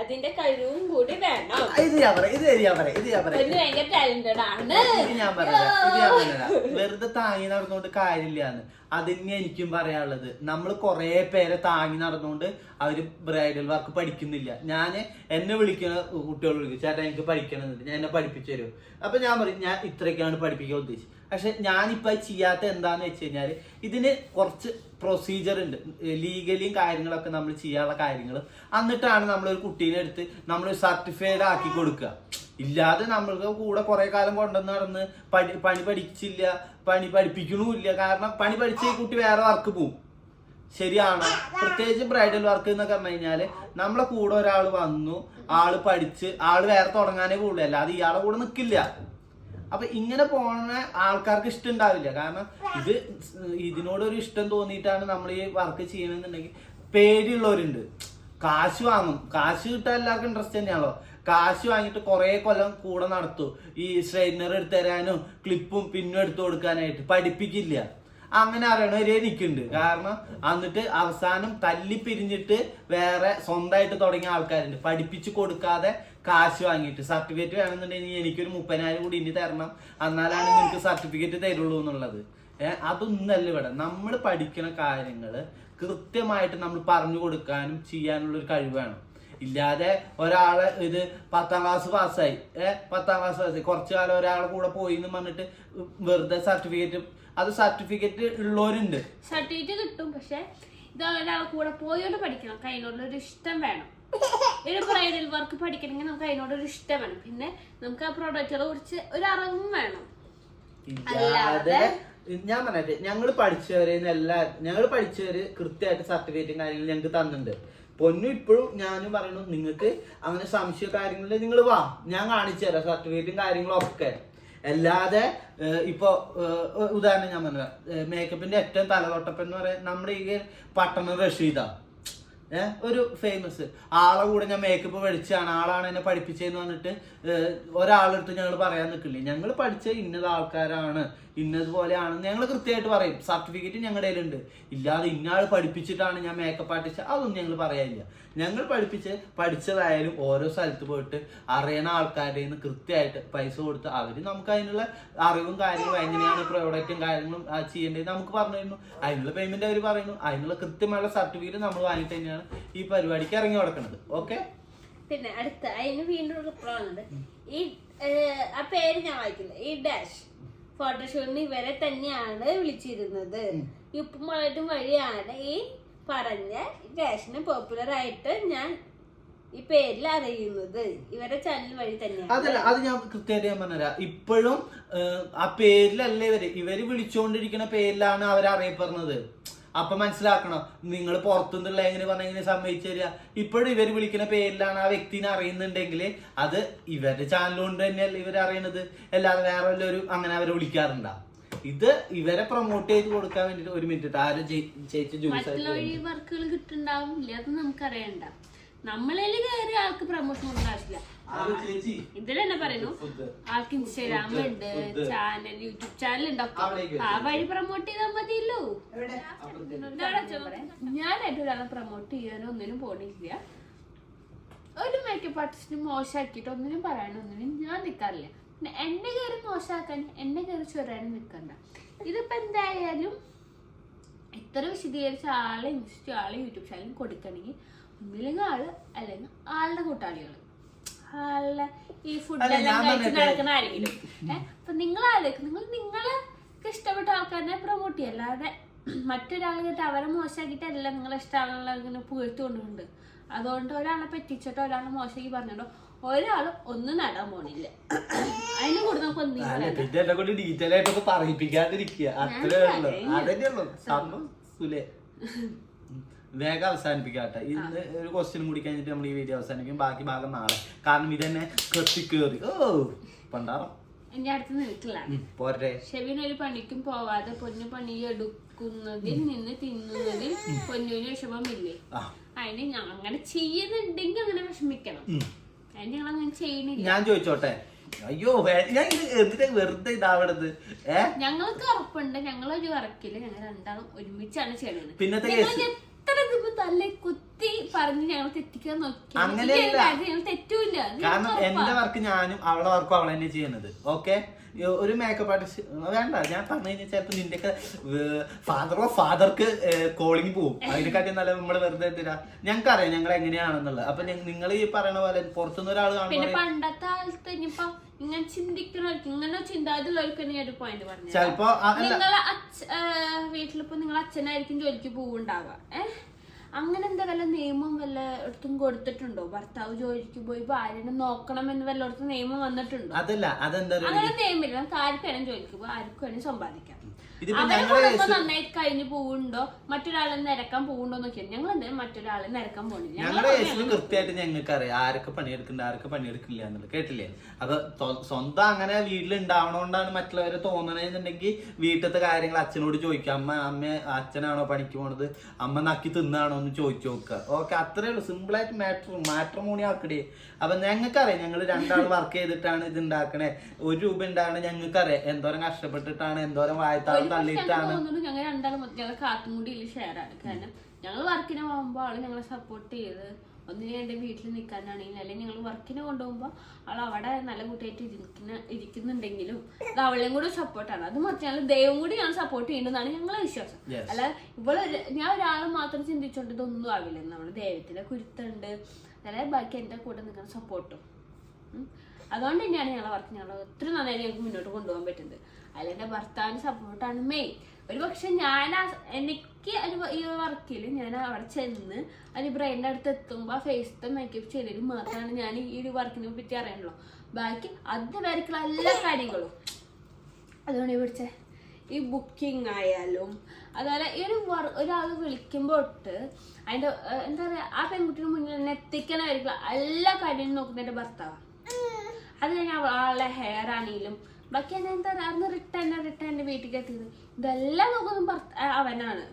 അതിന്റെ കഴിവും കൂടി വേണം. ഇത് ഞാൻ പറയാം ഇത് ഞാൻ പറയാം ഇത് ഞാൻ പറയാം. പൊന്നു ഭയങ്കര ടാലന്റഡ് ആണ്. ഇത് ഇത് ഞാൻ പറയാം. വെറുതെ താങ്ങി നടന്നുകൊണ്ട് കാര്യമില്ലാന്ന്. അതന്നെ എനിക്കും പറയാനുള്ളത്. നമ്മൾ കുറെ പേരെ താങ്ങി നടന്നുകൊണ്ട് അവർ ബ്രൈഡൽ വർക്ക് പഠിക്കുന്നില്ല. ഞാൻ എന്നെ വിളിക്കുന്ന കുട്ടികൾ വിളിക്കും. ചേട്ടാ എനിക്ക് പഠിക്കണമെന്നുണ്ട് ഞാൻ എന്നെ പഠിപ്പിച്ചു തരും അപ്പൊ ഞാൻ പറയും ഞാൻ ഇത്രയൊക്കെയാണ് പഠിപ്പിക്കാൻ ഉദ്ദേശിച്ചത്. പക്ഷെ ഞാനിപ്പോൾ അത് ചെയ്യാത്ത എന്താണെന്ന് വെച്ച് കഴിഞ്ഞാൽ ഇതിന് കുറച്ച് പ്രൊസീജിയർ ഉണ്ട്. ലീഗലിയും കാര്യങ്ങളൊക്കെ നമ്മൾ ചെയ്യാനുള്ള കാര്യങ്ങൾ എന്നിട്ടാണ് നമ്മളൊരു കുട്ടീനെ എടുത്ത് നമ്മൾ സർട്ടിഫൈഡ് ആക്കി കൊടുക്കുക. ഇല്ലാതെ നമ്മൾക്ക് കൂടെ കുറെ കാലം കൊണ്ടുവന്ന് നടന്ന് പണി പണി പഠിച്ചില്ല പണി പഠിപ്പിക്കണമില്ല കാരണം പണി പഠിച്ച ഈ കുട്ടി വേറെ വർക്ക് പോവും. ശരിയാണ്. പ്രത്യേകിച്ച് ബ്രൈഡൽ വർക്ക് എന്നൊക്കെ പറഞ്ഞു കഴിഞ്ഞാൽ നമ്മളെ കൂടെ ഒരാൾ വന്നു ആൾ പഠിച്ച് ആൾ വേറെ തുടങ്ങാനേ പോകുള്ളൂ അല്ലാതെ ഇയാളെ കൂടെ നിൽക്കില്ല അപ്പൊ ഇങ്ങനെ പോണ ആൾക്കാർക്ക് ഇഷ്ടം ഉണ്ടാവില്ല. കാരണം ഇത് ഇതിനോടൊരു ഇഷ്ടം തോന്നിയിട്ടാണ് നമ്മൾ ഈ വർക്ക് ചെയ്യണമെന്നുണ്ടെങ്കിൽ പേടിയുള്ളവരുണ്ട്. കാശ് വാങ്ങും. കാശ് കിട്ടാൻ എല്ലാവർക്കും ഇൻട്രസ്റ്റ് തന്നെയാണല്ലോ. കാശ് വാങ്ങിയിട്ട് കുറെ കൊല്ലം കൂടെ നടത്തു. ഈ സ്ട്രെയിനർ എടുത്തു തരാനും ക്ലിപ്പും പിന്നും എടുത്തു കൊടുക്കാനായിട്ട് പഠിപ്പിക്കില്ല. അങ്ങനെ അറിയണവരെ നിൽക്കുന്നുണ്ട് കാരണം എന്നിട്ട് അവസാനം തല്ലി പിരിഞ്ഞിട്ട് വേറെ സ്വന്തമായിട്ട് തുടങ്ങിയ ആൾക്കാരുണ്ട്. പഠിപ്പിച്ചു കൊടുക്കാതെ കാശ് വാങ്ങിയിട്ട്. സർട്ടിഫിക്കറ്റ് വേണമെന്നുണ്ടെങ്കിൽ എനിക്കൊരു മുപ്പതിനായിരം കൂടി ഇനി തരണം. എന്നാലാണ് നിങ്ങൾക്ക് സർട്ടിഫിക്കറ്റ് തരുള്ളൂ എന്നുള്ളത്. ഏഹ് അതൊന്നല്ല ഇവിടെ. നമ്മൾ പഠിക്കുന്ന കാര്യങ്ങൾ കൃത്യമായിട്ട് നമ്മൾ പറഞ്ഞു കൊടുക്കാനും ചെയ്യാനുള്ള ഒരു കഴിവ് വേണം. ഇല്ലാതെ ഒരാളെ ഇത് പത്താം ക്ലാസ് പാസ്സായി ഏഹ് പത്താം ക്ലാസ് പാസ്സായി കുറച്ചു കാലം ഒരാളെ കൂടെ പോയി എന്ന് പറഞ്ഞിട്ട് വെറുതെ സർട്ടിഫിക്കറ്റ് അത് സർട്ടിഫിക്കറ്റ് ഉള്ളവരുണ്ട്. സർട്ടിഫിക്കറ്റ് കിട്ടും പക്ഷെ ഇത് ഒരാളെ കൂടെ പോയോണ്ട് പഠിക്കണം. അതിനോടൊരു ഇഷ്ടം വേണം. ഒരു ബ്രൈഡൽ വർക്ക് പഠിക്കണമെങ്കിൽ നമുക്ക് അതിനോട് ഒരു ഇഷ്ടം വേണം. പിന്നെ നമുക്ക് ആ പ്രോഡക്റ്റുകളെ കുറിച്ച് ഒരു അറിവും വേണം. ഇല്ലാതെ ഞാൻ പറഞ്ഞിട്ട് ഞങ്ങൾ പഠിച്ചവരെ എല്ലാ ഞങ്ങൾ പഠിച്ചവര് കൃത്യമായിട്ട് സർട്ടിഫിക്കറ്റും കാര്യങ്ങളും ഞങ്ങൾക്ക് തന്നിട്ടുണ്ട്. പൊന്നു ഇപ്പോഴും ഞാനും പറയുന്നു നിങ്ങൾക്ക് അങ്ങനെ സംശയ കാര്യങ്ങളിൽ നിങ്ങൾ വാ ഞാൻ കാണിച്ചു തരാം സർട്ടിഫിക്കറ്റും കാര്യങ്ങളും ഒക്കെ അല്ലാതെ ഇപ്പോൾ ഇപ്പൊ ഉദാഹരണം ഞാൻ പറഞ്ഞ മേക്കപ്പിന്റെ ഏറ്റവും തലതൊട്ടപ്പം എന്ന് പറയാൻ നമ്മുടെ ഈ പട്ടണം റഷീദ. ഒരു ഫേമസ് ആളെ കൂടെ ഞാൻ മേക്കപ്പ് പഠിച്ചാണ് ആളാണ് എന്നെ പഠിപ്പിച്ചതെന്ന് പറഞ്ഞിട്ട് ഒരാളെടുത്ത് ഞങ്ങൾ പറയാൻ നിൽക്കില്ലേ? ഞങ്ങൾ പഠിച്ച ഇന്നത് ആൾക്കാരാണ്. ഇന്നതുപോലെയാണ് ഞങ്ങൾ കൃത്യമായിട്ട് പറയും. സർട്ടിഫിക്കറ്റ് ഞങ്ങളുടെ കയ്യിലുണ്ട്. ഇല്ലാതെ ഇന്നയാൾ പഠിപ്പിച്ചിട്ടാണ് ഞാൻ മേക്കപ്പ് ആർട്ടിസ്റ്റ് അതൊന്നും ഞങ്ങൾ പറയാനില്ല. ഞങ്ങൾ പഠിപ്പിച്ച് പഠിച്ചതായാലും ഓരോ സ്ഥലത്ത് പോയിട്ട് അറിയണ ആൾക്കാരുടെ നിന്ന് കൃത്യമായിട്ട് പൈസ കൊടുത്ത് അവർ നമുക്ക് അതിനുള്ള അറിവും കാര്യങ്ങളും എങ്ങനെയാണ് പ്രോഡക്റ്റും കാര്യങ്ങളും ചെയ്യേണ്ടത് നമുക്ക് പറഞ്ഞു തരുന്നു. അതിനുള്ള പേയ്മെന്റ് അവർ പറയുന്നു. അതിനുള്ള കൃത്യമായുള്ള സർട്ടിഫിക്കറ്റ് നമ്മൾ വാങ്ങി തന്നെയാണ് ഈ പരിപാടിക്ക് ഇറങ്ങി കൊടുക്കുന്നത് ഓക്കെ പിന്നെ അടുത്ത അതിന് വീണ്ടും ഈ ആ പേര് ഞാൻ വായിക്കുന്നത് ഈ ഡാഷ് ഫോട്ടോഷൂട്ടിന് ഇവരെ തന്നെയാണ് വിളിച്ചിരുന്നത്. ഇപ്പം ഉപ്പുമുളകും വഴിയാണ് ഈ പറഞ്ഞ ഫാഷന് പോപ്പുലർ ആയിട്ട് ഞാൻ ഈ പേരിൽ അറിയുന്നത്. ഇവരെ ചാനൽ വഴി തന്നെയാണ്. അതല്ല അത് ഞാൻ കൃത്യമായിട്ട് ഞാൻ പറഞ്ഞുതരാം. ഇപ്പോഴും ആ പേരിലല്ല ഇവർ ഇവർ വിളിച്ചുകൊണ്ടിരിക്കുന്ന പേരിലാണ് അവർ അറിയപ്പെടുന്നത് അപ്പൊ മനസ്സിലാക്കണം? നിങ്ങൾ പുറത്തുനിന്നുള്ള എങ്ങനെ പറഞ്ഞ എങ്ങനെ സമ്മതിച്ചു തരിക ഇപ്പോഴും ഇവർ വിളിക്കുന്ന പേരിലാണ് ആ വ്യക്തിനെ അറിയുന്നുണ്ടെങ്കിൽ അത് ഇവരുടെ ചാനലുകൊണ്ട് തന്നെയല്ല ഇവർ അറിയണത്. അല്ലാതെ വേറെ വല്ലവരും അങ്ങനെ അവരെ വിളിക്കാറുണ്ടാവും ഇത് ഇവരെ പ്രൊമോട്ട് ചെയ്ത് കൊടുക്കാൻ വേണ്ടിട്ട് ഒരു മിനിറ്റ് ആരും ചേച്ചി ജോലി വർക്കുകൾ കിട്ടുണ്ടാവില്ല അത് നമുക്കറിയണ്ട. നമ്മളിൽ കയറി ആൾക്ക് പ്രൊമോഷൻ ഒന്നും ആവശ്യമില്ല ഇതിലെന്നെ പറയുന്നു. ആൾക്ക് ഇൻസ്റ്റാഗ്രാം ഉണ്ട് ചാനൽ യൂട്യൂബ് ചാനൽ ഉണ്ട് ഉണ്ടാവും ആ വഴി പ്രൊമോട്ട് ചെയ്താൽ മതിയല്ലോ. ഞാനായിട്ട് ഒരാളെ പ്രൊമോട്ട് ചെയ്യാനോ ഒന്നിനും പോണില്ല. ഒരു മേക്കപ്പ് ആർട്ടിസ്റ്റിന് മോശമാക്കിയിട്ട് ഒന്നിനും പറയാനോ ഒന്നിനും ഞാൻ നിൽക്കാറില്ല പിന്നെ എന്നെ കയറി മോശമാക്കാൻ എന്നെ കയറി ചൊരാനും നിൽക്കണ്ട ഇതിപ്പോ എന്തായാലും ഇത്ര വിശദീകരിച്ച ആളെ ഇൻസ്റ്റ ആളെ യൂട്യൂബ് ചാനൽ കൊടുക്കണമെങ്കിൽ ഒന്നില്ലെങ്കിൽ ആൾ അല്ലെങ്കിൽ ആളുടെ കൂട്ടാളികൾ ആളുടെ ഈ ഫുഡ് അല്ല, ഞാൻ കഴിച്ച് പറഞ്ഞിട്ട് നടക്കുന്ന ആരെങ്കിലും. ഏഹ് അപ്പൊ നിങ്ങൾ ആലോചിക്കും നിങ്ങൾ നിങ്ങളെ ഇഷ്ടപ്പെട്ട ആൾക്കാരെ പ്രൊമോട്ട് ചെയ്യുക. അല്ലാതെ മറ്റൊരാൾ കേട്ട് അവരെ മോശമാക്കിയിട്ടല്ല നിങ്ങളെ ഇഷ്ടമുള്ള ഇങ്ങനെ പുകഴ്ത്തി കൊണ്ടുണ്ട് അതുകൊണ്ട് ഒരാളെ പറ്റിച്ചിട്ടോ ഒരാളെ മോശമാക്കി പറഞ്ഞിട്ടോ ഒരാൾ ഒന്നും നടാൻ പോണില്ല. അതിന് കൂടെ നമുക്ക് ഒന്നും അല്ല പിന്നെ എന്നെ കൊണ്ട് ഡീറ്റെയിൽ ആയിട്ടൊക്കെ പറയിപ്പിക്കാതിരിക്കുക. അത്രേ ഉള്ളൂ. അതന്നെ ഉള്ളൂ. സംഭവം സുലേ. വേഗം അവസാനിപ്പിക്കാട്ടെ. ഇന്ന് ഒരു ക്വസ്റ്റ്യൻ കൂടി കഴിഞ്ഞിട്ട് നമ്മൾ ഈ വീഡിയോ അവസാനിക്കും ബാക്കി ഭാഗം നാളെ. കാരണം ഇതന്നെ കത്തി കേറി. ഓ പണ്ടാറം. എന്റെ അടുത്ത് നിൽക്കില്ല. പോരെ ഷെബിൻ ഒരു പണിക്കും പോവാതെ പൊന്നു പണി എടുക്കുന്നതിൽ നിന്ന് തിന്നുന്നതിൽ പൊന്നുവിന് വിഷമമില്ലേ? അതിന് ഞാൻ അങ്ങനെ ചെയ്യുന്നുണ്ടെങ്കിൽ അങ്ങനെ വിഷമിക്കണം. ഞങ്ങൾ ഞാൻ ചോദിച്ചോട്ടെ? അയ്യോ ഞാൻ ഇത് എന്തിനാ വെറുതെ ഇതാവണത്? ഏഹ് ഞങ്ങൾക്ക് ഉറപ്പുണ്ട്. ഞങ്ങളൊരു വർക്കിൽ ഞങ്ങൾ രണ്ടാളും ഒരുമിച്ചാണ് ചെയ്യണത്. പിന്നത്തെ ഞങ്ങൾ കേസ്? എത്ര തല്ലെ കുത്തി പറഞ്ഞ് ഞങ്ങൾ തെറ്റിക്കാൻ നോക്കി. അങ്ങനെയല്ല. ഞങ്ങൾ തെറ്റൂല കാരണം എന്റെ വർക്ക് ഞാനും അവളെ വർക്കും അവളെന്നെ ചെയ്യുന്നത് ഓക്കെ? ഒരു മേക്കപ്പ് ആർട്ടിസ്റ്റ് വേണ്ട ഞാൻ പറഞ്ഞു കഴിഞ്ഞാൽ ചിലപ്പോൾ നിന്റെയൊക്കെ ഫാദറോ ഫാദർക്ക് കോളിങ് പോവും. അതിനെക്കാട്ടി നല്ല നമ്മൾ വെറുതെ എന്തിനാ? ഞങ്ങൾക്കറിയാം ഞങ്ങൾ എങ്ങനെയാണെന്നുള്ളത്. അപ്പൊ നിങ്ങൾ ഈ പറയണ പോലെ പുറത്തുനിന്ന് ഒരാൾ പിന്നെ പണ്ടത്തെ കാലത്ത് ഇനിയിപ്പൊ ഇങ്ങനെ ചിന്തിക്കുന്നവർക്ക് ഇങ്ങനെ ചിന്താതിലുള്ളവർക്ക് ഞാൻ ഒരു പോയിന്റ് പറഞ്ഞു ചിലപ്പോ നിങ്ങളെ വീട്ടിലിപ്പോ നിങ്ങളെ അച്ഛനായിരിക്കും ജോലിക്ക് പോവുണ്ടാവുക. ഏഹ് അങ്ങനെ എന്താ വല്ല നിയമം വല്ല ഇടത്തും കൊടുത്തിട്ടുണ്ടോ? ഭർത്താവ് ജോലിക്ക് പോയി ഭാര്യനെ നോക്കണമെന്ന് വല്ലയിടത്തും നിയമം വന്നിട്ടുണ്ടോ? അതല്ല അതെന്താ അങ്ങനെ നിയമമില്ല. നമുക്ക് ആർക്കും വേണം ജോലിക്ക് പോയി. ആർക്കും വേണം സമ്പാദിക്കാം. ഇതിപ്പോ അവരെ ഞങ്ങളെ കുടുംബം നന്നായി മറ്റൊരാളെ നിരക്കാൻ പോകുന്നുണ്ടോ നോക്കിയാൽ ഞങ്ങൾ എന്തായാലും മറ്റൊരാളെ നിരക്കാൻ ഞങ്ങളുടെ കേസിൽ കൃത്യമായിട്ട് ഞങ്ങൾക്ക് അറിയാം ആരൊക്കെ പണിയെടുക്കുന്നുണ്ട് ആരൊക്കെ പണിയെടുക്കില്ല എന്നുള്ളത്. കേട്ടില്ലേ? അപ്പൊ സ്വ- സ്വന്തം അങ്ങനെ വീട്ടിൽ ഉണ്ടാവണോണ്ടാണ് മറ്റുള്ളവരെ തോന്നണെന്നുണ്ടെങ്കിൽ വീട്ടിലത്തെ കാര്യങ്ങൾ അച്ഛനോട് ചോദിക്കുക അമ്മ അമ്മ അച്ഛനാണോ പണിക്ക് പോണത്? അമ്മ നക്കി തിന്നാണോ എന്ന് ചോദിച്ചു നോക്കുക. ഓക്കെ അത്രേ ഉള്ളൂ. സിമ്പിൾ ആയിട്ട് മാറ്റർ മോണി ആക്കടേ. അപ്പൊ ഞങ്ങൾക്കറിയാം ഞങ്ങൾ രണ്ടാൾ വർക്ക് ചെയ്തിട്ടാണ് ഇത് ഉണ്ടാക്കണേ. ഒരു രൂപ ഉണ്ടാകണേ ഞങ്ങൾക്കറിയാം. എന്തോരം കഷ്ടപ്പെട്ടിട്ടാണ് എന്തോരം വായത്താളം ഞങ്ങൾ തള്ളിയിട്ടാണ്. ഞങ്ങൾ രണ്ടാളും ഞങ്ങൾ ആണ് കാരണം ഞങ്ങൾ വർക്കിന് പോകുമ്പോൾ ആൾ ഞങ്ങളെ സപ്പോർട്ട് ചെയ്ത് ഒന്നിനു എന്റെ വീട്ടിൽ നിൽക്കാനാണെങ്കിലും അല്ലെങ്കിൽ ഞങ്ങൾ വർക്കിന് കൊണ്ടുപോകുമ്പോൾ ആൾ അവിടെ നല്ല കൂട്ടിയായിട്ട് ഇരിക്കുന്ന ഇരിക്കുന്നുണ്ടെങ്കിലും അത് അവളെയും കൂടി സപ്പോർട്ടാണ് അത് മറിച്ച് ഞങ്ങൾ ദൈവം കൂടി ഞാൻ സപ്പോർട്ട് ചെയ്യുന്നതാണ് ഞങ്ങളെ വിശ്വാസം. അല്ല ഇവൾ ഞാൻ ഒരാൾ മാത്രം ചിന്തിച്ചോണ്ട് ഇതൊന്നും ആവില്ല. നമ്മൾ ദൈവത്തിന്റെ കുരുത്തുണ്ട്. അതായത് ബാക്കി എന്റെ കൂടെ നിൽക്കുന്ന സപ്പോർട്ടും അതുകൊണ്ട് തന്നെയാണ് ഞങ്ങളെ വർക്ക് ഞങ്ങൾ ഒത്തിരി നന്നായി ഞങ്ങൾക്ക് മുന്നോട്ട് കൊണ്ടുപോകാൻ പറ്റുന്നത്. അതിൽ എന്റെ ഭർത്താവിന് സപ്പോർട്ടാണ് മെയിൻ ഒരു പക്ഷെ ഞാൻ എനിക്ക് ഈ വർക്കിൽ ഞാൻ അവിടെ ചെന്ന് അതിന് ബ്രെയിന്റെ അടുത്ത് എത്തുമ്പോൾ ഫേസത്തെ മേക്കപ്പ് ചെയ്തതിൽ മാത്രമാണ് ഞാൻ ഈ ഒരു വർക്കിനെ പറ്റി അറിയണല്ലോ ബാക്കി അതുവരെക്കുള്ള എല്ലാ കാര്യങ്ങളും. അതുകൊണ്ട് പിടിച്ചേ. ഈ ബുക്കിംഗ് ആയാലും അതുപോലെ ഈ ഒരു വർ ഒരാൾ വിളിക്കുമ്പോൾ തൊട്ട് അതിന്റെ എന്താ പറയുക ആ പെൺകുട്ടിയുടെ മുന്നിൽ തന്നെ എത്തിക്കണമായിരിക്കും എല്ലാ കാര്യങ്ങളും നോക്കുന്ന എന്റെ ഭർത്താവാണ് അത് കഴിഞ്ഞാൽ ആളുടെ ഹെയർ ആണെങ്കിലും ബാക്കി ഞാൻ എന്താ അന്ന് റിട്ടേൺ റിട്ടേൺ എന്റെ വീട്ടിലേക്ക് എത്തിയത് ഇതെല്ലാം നോക്കുന്നതും പുറത്ത് അവനാണ്.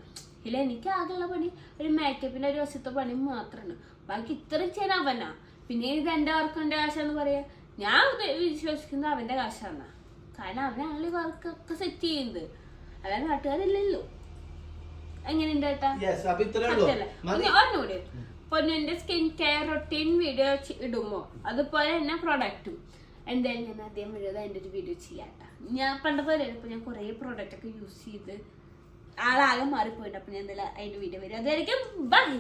ഇല്ല എനിക്ക് ആകെയുള്ള പണി ഒരു മേക്കപ്പിന്റെ ഒരു വശത്തെ പണി മാത്രമാണ് ബാക്കി ഇത്രയും ചെയ്യാൻ അവനാ. പിന്നെ ഇത് എന്റെ വർക്ക് എന്റെ കാശാന്ന് പറയാ. ഞാൻ വിശ്വസിക്കുന്നത് അവന്റെ കാശാന്ന. കാരണം അവനാണ് ഈ വർക്കൊക്കെ സെറ്റ് ചെയ്യുന്നത്. അവൻ നാട്ടുകാരില്ലല്ലോ. എങ്ങനെയുണ്ട് ഒന്നുകൂടി. പൊന്നിന്റെ സ്കിൻ കെയർ റൊട്ടീൻ വീഡിയോ ഇടുമോ? അതുപോലെ തന്നെ പ്രൊഡക്റ്റും എന്തായാലും ഞാൻ ആദ്യം വീഡിയോ അതിന്റെ ഒരു വീഡിയോ ചെയ്യാട്ടാ. ഞാൻ പണ്ടത്തെ പോലെ ഇപ്പൊ ഞാൻ കുറേ പ്രോഡക്റ്റ് ഒക്കെ യൂസ് ചെയ്ത് ആളാകെ മാറിപ്പോയിട്ട് അപ്പൊ ഞാൻ എന്തായാലും അതിന്റെ വീഡിയോ വരും. അതായിരിക്കും. ബൈ